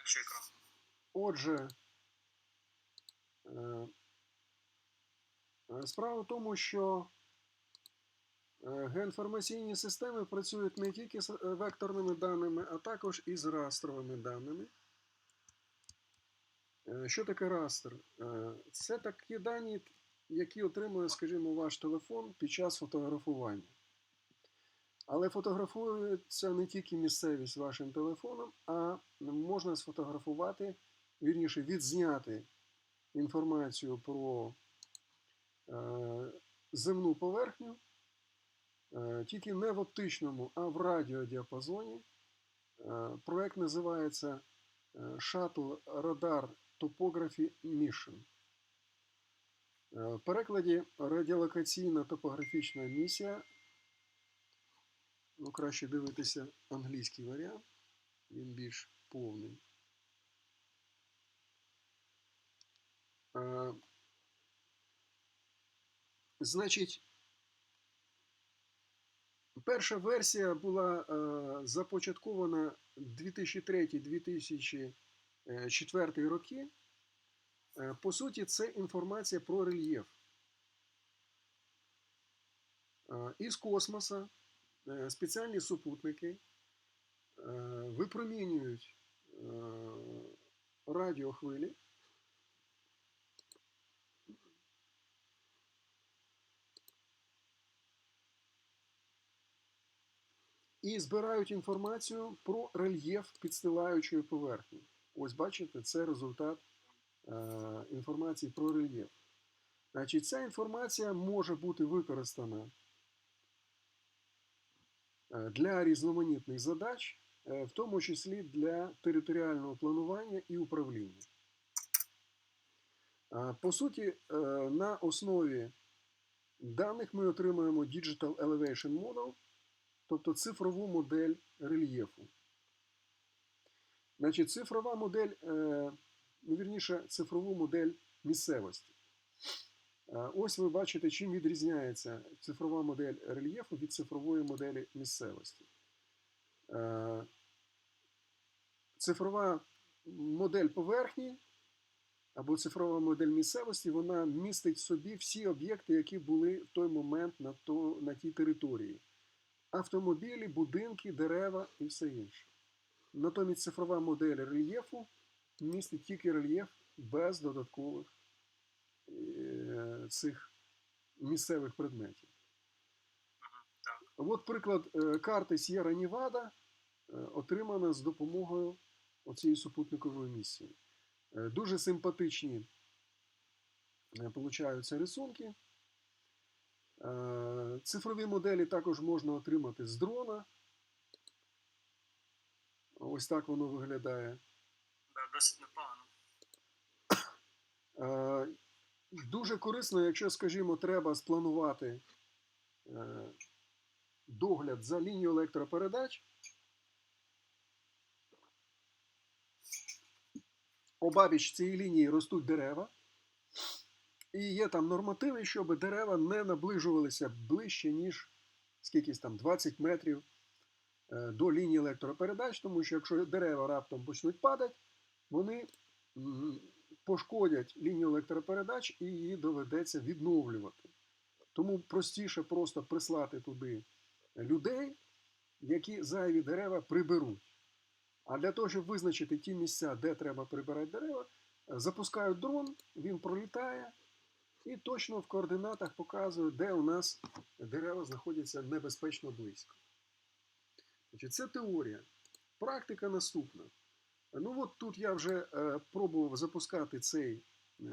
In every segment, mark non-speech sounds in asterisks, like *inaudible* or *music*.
бачу екран. Отже, е, е, справа в тому, що е, геоінформаційні системи працюють не тільки з векторними даними, а також і з растровими даними. Що таке растр? Е, Це такі дані, які отримує, скажімо, ваш телефон під час фотографування. Але фотографується не тільки місцевість вашим телефоном, а можна сфотографувати, вірніше, відзняти інформацію про е, земну поверхню, е, тільки не в оптичному, а в радіодіапазоні. Е, проект називається Shuttle Radar Topography Mission. В перекладі радіолокаційна топографічна місія Ну, краще дивитися англійський варіант, він більш повний. А, значить, перша версія була а, започаткована 2003-2004 роки. Е, По суті, це інформація про рельєф. А, Із космоса е, спеціальні супутники е, випромінюють е, радіохвилі. І збирають інформацію про рельєф підстилаючої поверхні. Ось бачите, це результат е, інформації про рельєф. Значить, ця інформація може бути використана е, для різноманітних задач, е, в тому числі для територіального планування і управління. Е, По суті, е, на основі даних ми отримуємо Digital Elevation Model, тобто цифрову модель рельєфу. Значить, цифрова модель, ну, вірніше, цифрову модель місцевості. Е, Ось ви бачите, чим відрізняється цифрова модель рельєфу від цифрової моделі місцевості. Е, Цифрова модель поверхні або цифрова модель місцевості, вона містить в собі всі об'єкти, які були в той момент на, то, на тій території. Автомобілі, будинки, дерева і все інше. Натомість цифрова модель рельєфу містить тільки рельєф без додаткових е, цих місцевих предметів. От приклад е, карти Сєра Нівада отримана з допомогою оцієї супутникової місії. Е, Дуже симпатичні е, получаються рисунки. Е, Цифрові моделі також можна отримати з дрона. Ось так воно виглядає. Да, досить непогано. Е, Дуже корисно, якщо, скажімо, треба спланувати е, догляд за лінією електропередач. Обабіч цієї лінії ростуть дерева. І є там нормативи, щоб дерева не наближувалися ближче, ніж скількись там 20 метрів е, до лінії електропередач, тому що якщо дерева раптом почнуть падати, вони пошкодять лінію електропередач і її доведеться відновлювати. Тому простіше просто прислати туди людей, які зайві дерева приберуть. А для того, щоб визначити ті місця, де треба прибирати дерева, запускають дрон, він пролітає і точно в координатах показує, де у нас дерева знаходяться небезпечно близько. Це теорія. Практика наступна. Ну от тут я вже е, пробував запускати цей е,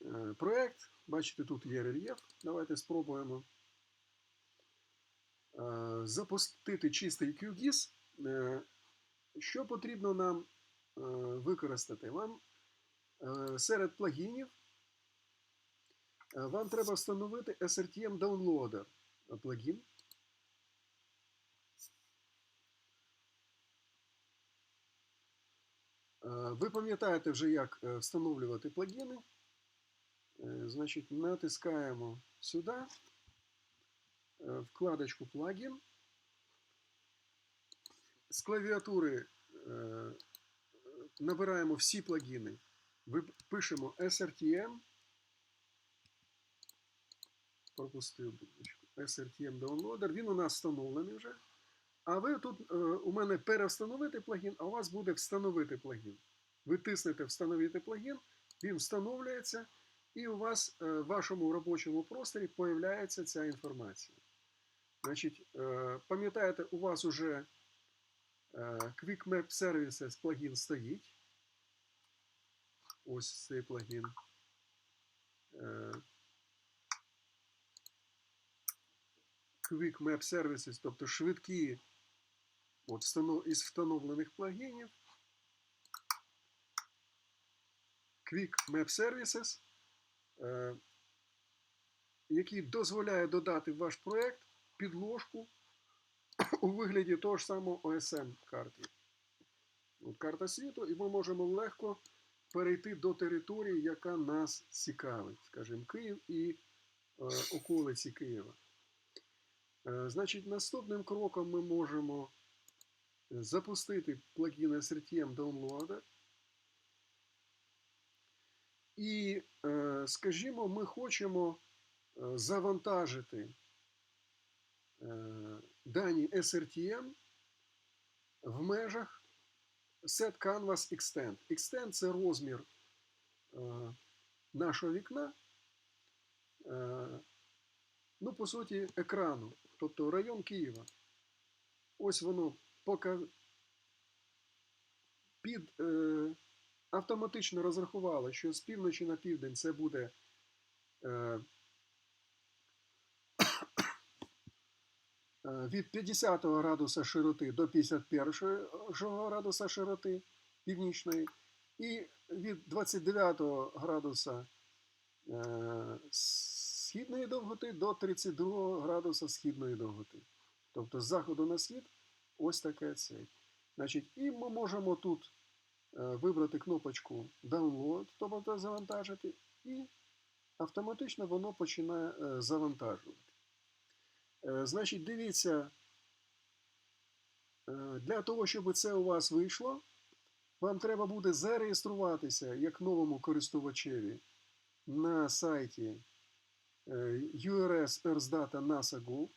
е, проєкт. Бачите, тут є рельєф. Давайте спробуємо запустити чистий QGIS. Що потрібно нам використати? Вам серед плагінів вам треба встановити SRTM Downloader плагін. Ви пам'ятаєте вже, як е, встановлювати плагіни. Е, Значить, натискаємо сюди, е, вкладочку плагін. З клавіатури е, набираємо всі плагіни. Пишемо SRTM. Пропустив. SRTM Downloader. Він у нас встановлений вже. А ви тут е, у мене перевстановити плагін, а у вас буде встановити плагін. Ви тиснете Встановити плагін, він встановлюється, і у вас е, в вашому робочому просторі появляється ця інформація. Значить, е, пам'ятаєте, у вас уже Quick Map Services плагін стоїть. Ось цей плагін. Quick Map Services, тобто швидкі от, із встановлених плагінів. Quick Map Services, е, який дозволяє додати в ваш проєкт підложку у вигляді того ж самого OSM карти. От карта світу, і ми можемо легко перейти до території, яка нас цікавить, скажімо, Київ і е, околиці Києва. Е, Значить, наступним кроком ми можемо запустити плагін SRTM Downloader. І, е, скажімо, ми хочемо е, завантажити е, дані SRTM в межах Set Canvas Extend. Extend це розмір нашого вікна, ну, по суті, екрану, тобто район Києва. Ось воно під е, автоматично розрахувало, що з півночі на південь це буде е, *coughs* е, від 50 градуса широти до 51 градуса широти північної, і від 29 градуса е, східної довготи до 32 градуса східної довготи. Тобто з заходу на схід ось таке цей. Значить, і ми можемо тут е, вибрати кнопочку Download, тобто завантажити, і автоматично воно починає е, завантажувати. Е, Значить, дивіться, для того, щоб це у вас вийшло, вам треба буде зареєструватися як новому користувачеві на сайті URS EarthData NASA.gov. Е,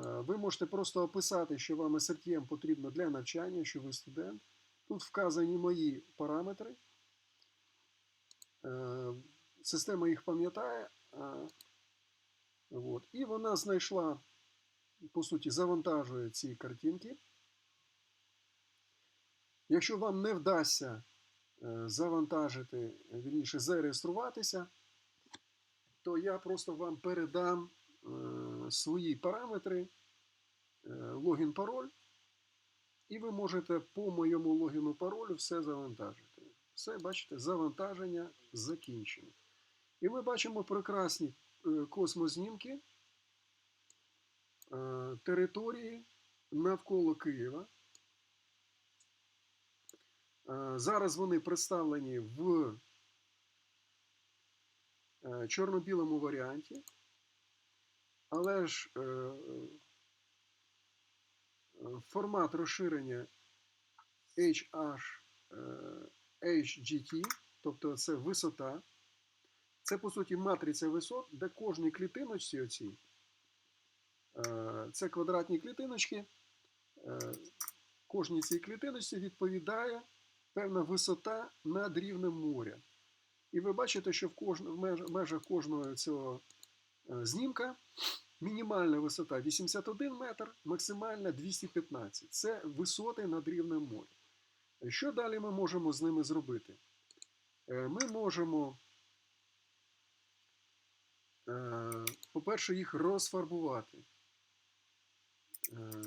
Ви можете просто описати, що вам SRTM потрібно для навчання, що ви студент. Тут вказані мої параметри. Е, Система їх пам'ятає. Е. І вона знайшла, по суті, завантажує ці картинки. Якщо вам не вдасться е, завантажити, вірніше, зареєструватися, то я просто вам передам е, свої параметри, е, логін, пароль, і ви можете по моєму логіну паролю все завантажити. Все, бачите, завантаження закінчено. І ми бачимо прекрасні е, космознімки е, території навколо Києва. Зараз вони представлені в чорно-білому варіанті, але ж е, е, формат розширення HH, е, HGT, тобто це висота. Це, по суті, матриця висот, де кожній клітиночці оцій, е, це квадратні клітиночки, е, кожній цій клітиночці відповідає певна висота над рівнем моря. І ви бачите, що в, кожн... в межах кожного цього е, знімка мінімальна висота 81 метр, максимальна 215. Це висоти над рівнем моря. Що далі ми можемо з ними зробити? Е, Ми можемо, е, по-перше, їх розфарбувати. Е,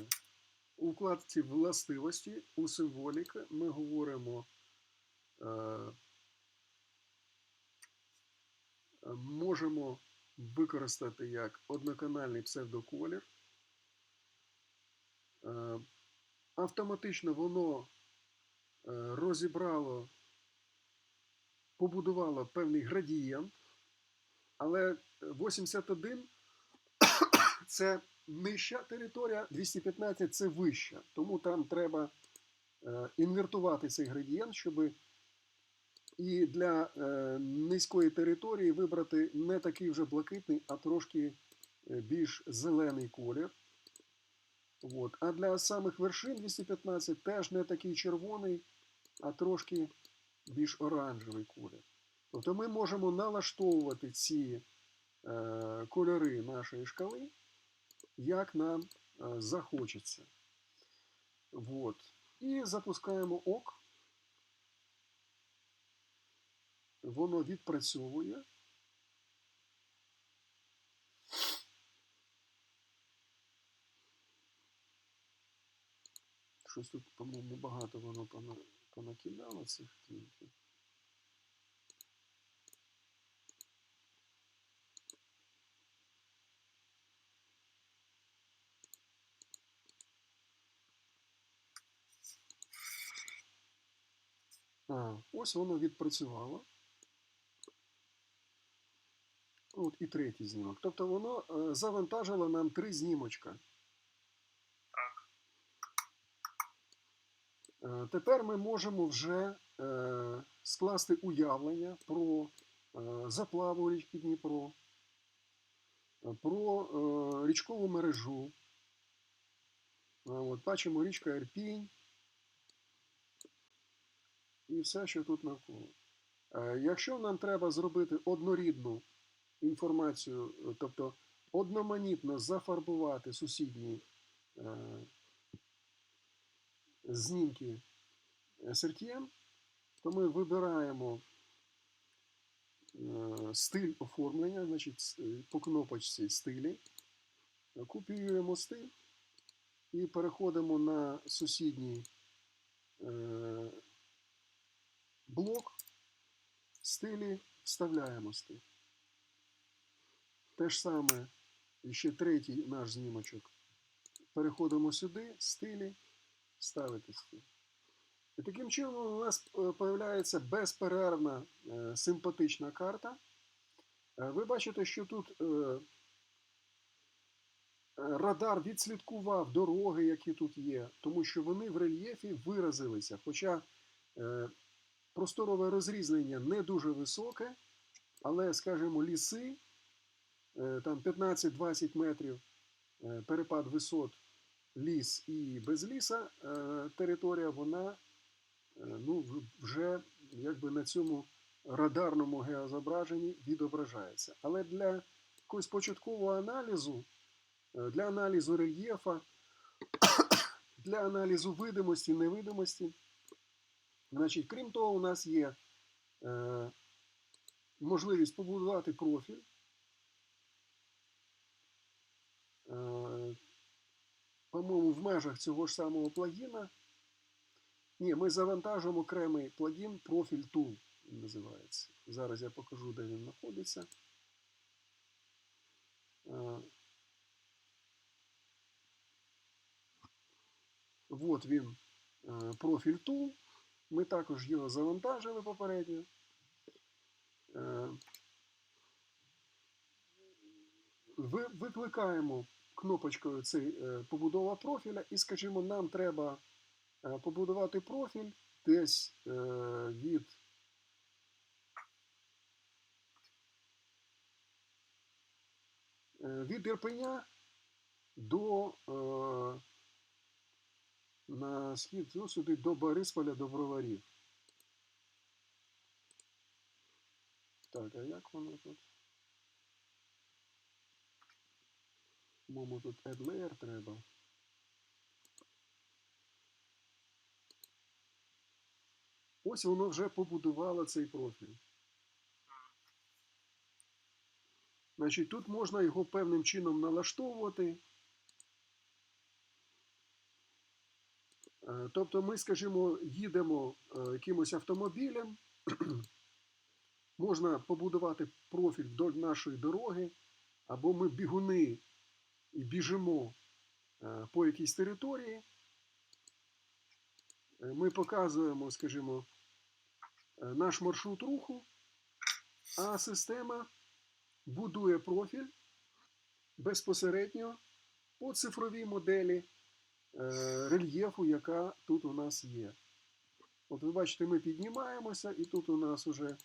У вкладці властивості у символіка ми говоримо, можемо використати як одноканальний псевдоколір. Е, Автоматично воно е, розібрало, побудувало певний градієнт, але 81 *coughs* це нижча територія, 215 це вища. Тому там треба е, інвертувати цей градієнт, щоб і для е, низької території вибрати не такий вже блакитний, а трошки е, більш зелений колір. От. А для самих вершин 215 теж не такий червоний, а трошки більш оранжевий колір. Тобто ми можемо налаштовувати ці е, кольори нашої шкали, як нам е, захочеться. Вот. І запускаємо ок. Воно відпрацьовує. Щось тут, по-моєму, багато воно пона- понакидало цих кліпів. А, ось воно відпрацювало. От і третій знімок. Тобто воно е, завантажило нам три знімочка. Е, Тепер ми можемо вже е, скласти уявлення про заплаву річки Дніпро, про річкову мережу. От, бачимо річка Ірпінь і все, що тут навколо. Якщо нам треба зробити однорідну інформацію, е, тобто одноманітно зафарбувати сусідні е, знімки SRTM, то ми вибираємо е, стиль оформлення, значить, е, по кнопочці стилі, е, копіюємо стиль і переходимо на сусідній е, блок стилі, вставляємо стиль. Те ж саме, ще третій наш знімочок. Переходимо сюди, стилі, ставити стиль. І таким чином у нас з'являється безперервна е, симпатична карта. Е, Ви бачите, що тут е, е, радар відслідкував дороги, які тут є, тому що вони в рельєфі виразилися. Хоча е, просторове розрізнення не дуже високе, але, скажімо, ліси, е, там 15-20 метрів е, перепад висот, ліс і без ліса, е, територія, вона е, ну, вже якби на цьому радарному геозображенні відображається. Але для якогось початкового аналізу, е, для аналізу рельєфа, *coughs* для аналізу видимості, невидимості, значить, крім того, у нас є е, можливість побудувати профіль. По-моєму, в межах цього ж самого плагіна. Ні, ми завантажуємо окремий плагін профіль Tool він називається. Зараз я покажу, де він знаходиться. Е, Вот він, е, профіль Tool. Ми також його завантажили попередньо. Е, Викликаємо кнопочкою цей е, побудова профіля, і, скажімо, нам треба е, побудувати профіль десь е, від від Ірпеня до на схід, ну, сюди до Борисполя, до Броварів. Так, а як воно тут? По-моєму, тут add треба. Ось воно вже побудувало цей профіль. Значить, тут можна його певним чином налаштовувати. Е, Тобто ми, скажімо, їдемо е, якимось автомобілем, *clears throat* можна побудувати профіль вдоль нашої дороги, або ми бігуни і біжимо е, по якійсь території. Е, Ми показуємо, скажімо, е, наш маршрут руху, а система будує профіль безпосередньо по цифровій моделі рельєфу, яка тут у нас є. От ви бачите, ми піднімаємося, і тут у нас уже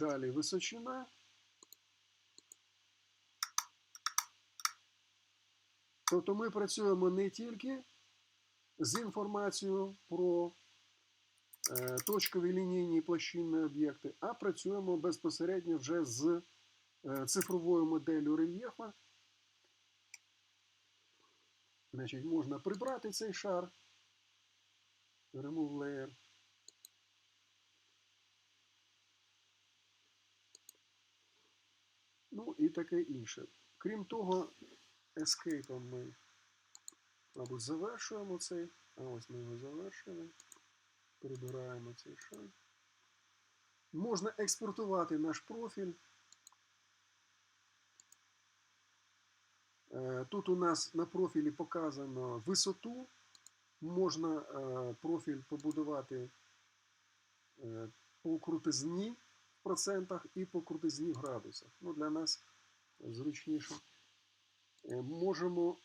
далі височина. Тобто ми працюємо не тільки з інформацією про е, точкові лінійні площинні об'єкти, а працюємо безпосередньо вже з е, цифровою моделлю рельєфа. Значить, можна прибрати цей шар. Remove layer. Ну і таке інше. Крім того, Escape ми, мабуть, завершуємо цей. А ось ми його завершили. Прибираємо цей шар. Можна експортувати наш профіль. Е, Тут у нас на профілі показано висоту. Можна е, профіль побудувати е, по крутизні в процентах і по крутизні в градусах. Ну, для нас зручніше. Е, Можемо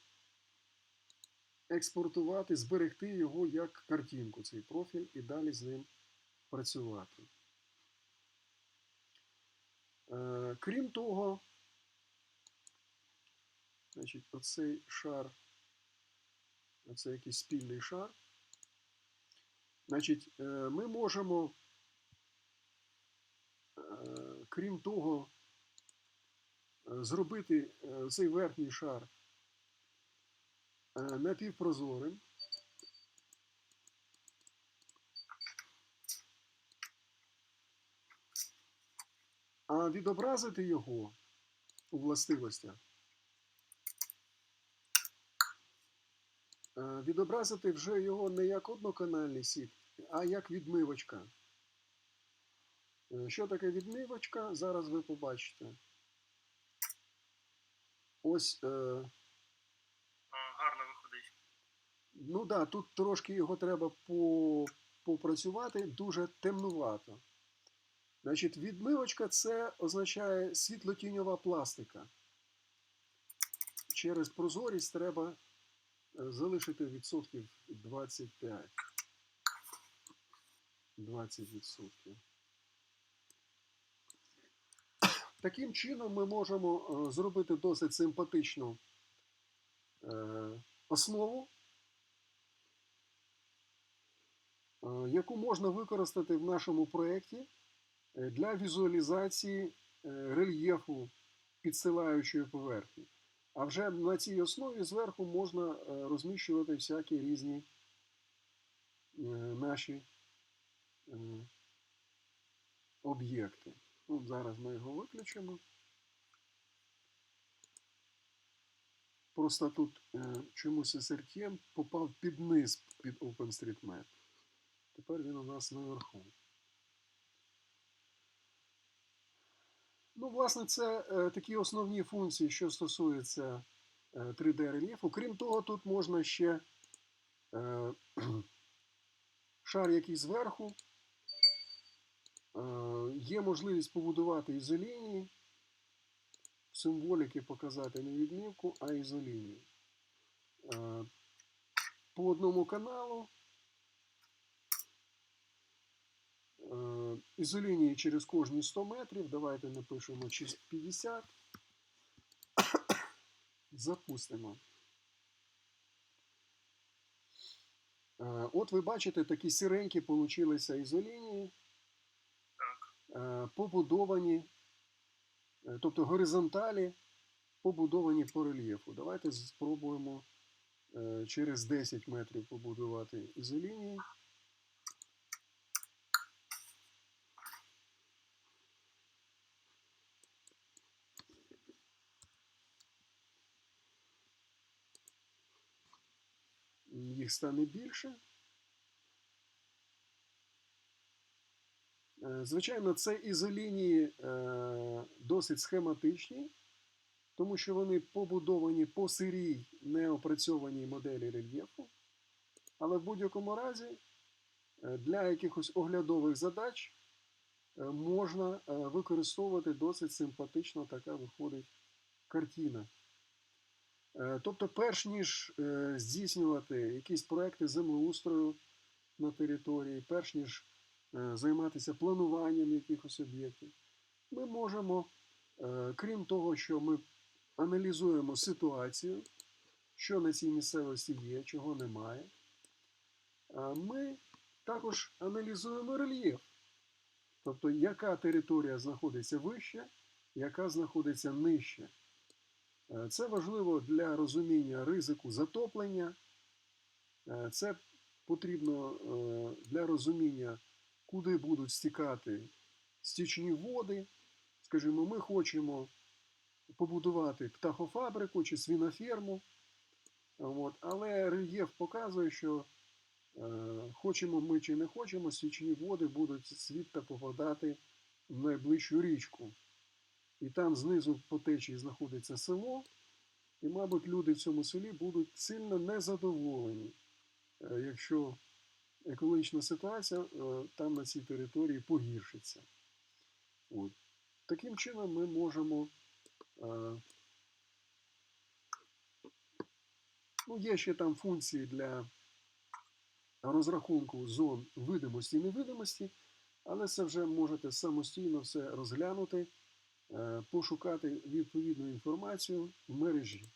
експортувати, зберегти його як картинку, цей профіль, і далі з ним працювати. Е, Крім того, значить, оцей шар, оце якийсь спільний шар. Значить, е, ми можемо, крім того, зробити е, цей верхній шар е, напівпрозорим. А відобразити його у властивостях. Е, Відобразити вже його не як одноканальний сік, а як відмивочка. Що таке відмивочка? Зараз ви побачите. Ось, е, гарно виходить. ну да, тут трошки його треба по, попрацювати, дуже темнувато. Значить, відмивочка це означає світлотіньова пластика. Через прозорість треба е, залишити відсотків 25. 20 відсотків. Таким чином ми можемо е, зробити досить симпатичну е, основу, е, яку можна використати в нашому проєкті для візуалізації рельєфу підсилаючої поверхні. А вже на цій основі зверху можна розміщувати всякі різні наші об'єкти. Ну, зараз ми його виключимо. Просто тут е, чомусь SRTM попав під низ під OpenStreetMap. Тепер він у нас наверху. Ну, власне, це е, такі основні функції, що стосуються е, 3D рельєфу. Крім того, тут можна ще е, *clears throat* шар, який зверху. Е, Є можливість побудувати ізолінії, символіки показати не відмівку, а ізолінію. Е, По одному каналу. Е, Ізолінії через кожні 100 метрів. Давайте напишемо 50. *coughs* Запустимо. Е, От ви бачите, такі сіренькі получилися ізолінії побудовані, е, тобто горизонталі побудовані по рельєфу. Давайте спробуємо е, через 10 метрів побудувати ізолінії. Їх стане більше. Звичайно, це ізолінії е, досить схематичні, тому що вони побудовані по сирій неопрацьованій моделі рельєфу. Але в будь-якому разі е, для якихось оглядових задач е, можна е, використовувати досить симпатично така виходить картина. Е, Тобто, перш ніж е, здійснювати якісь проекти землеустрою на території, перш ніж е, займатися плануванням якихось об'єктів, ми можемо, е, крім того, що ми аналізуємо ситуацію, що на цій місцевості є, чого немає, ми також аналізуємо рельєф. Тобто, яка територія знаходиться вище, яка знаходиться нижче. Е, Це важливо для розуміння ризику затоплення. Е, Це потрібно е, для розуміння, куди будуть стікати стічні води. Скажімо, ми хочемо побудувати птахофабрику чи свіноферму, от, але рельєф показує, що е, хочемо ми чи не хочемо, стічні води будуть звідти попадати в найближчу річку. І там знизу по течії знаходиться село, і, мабуть, люди в цьому селі будуть сильно незадоволені, е, якщо екологічна ситуація е, там на цій території погіршиться. От. Таким чином ми можемо. е, Ну, є ще там функції для розрахунку зон видимості і невидимості, але це вже можете самостійно все розглянути, е, пошукати відповідну інформацію в мережі.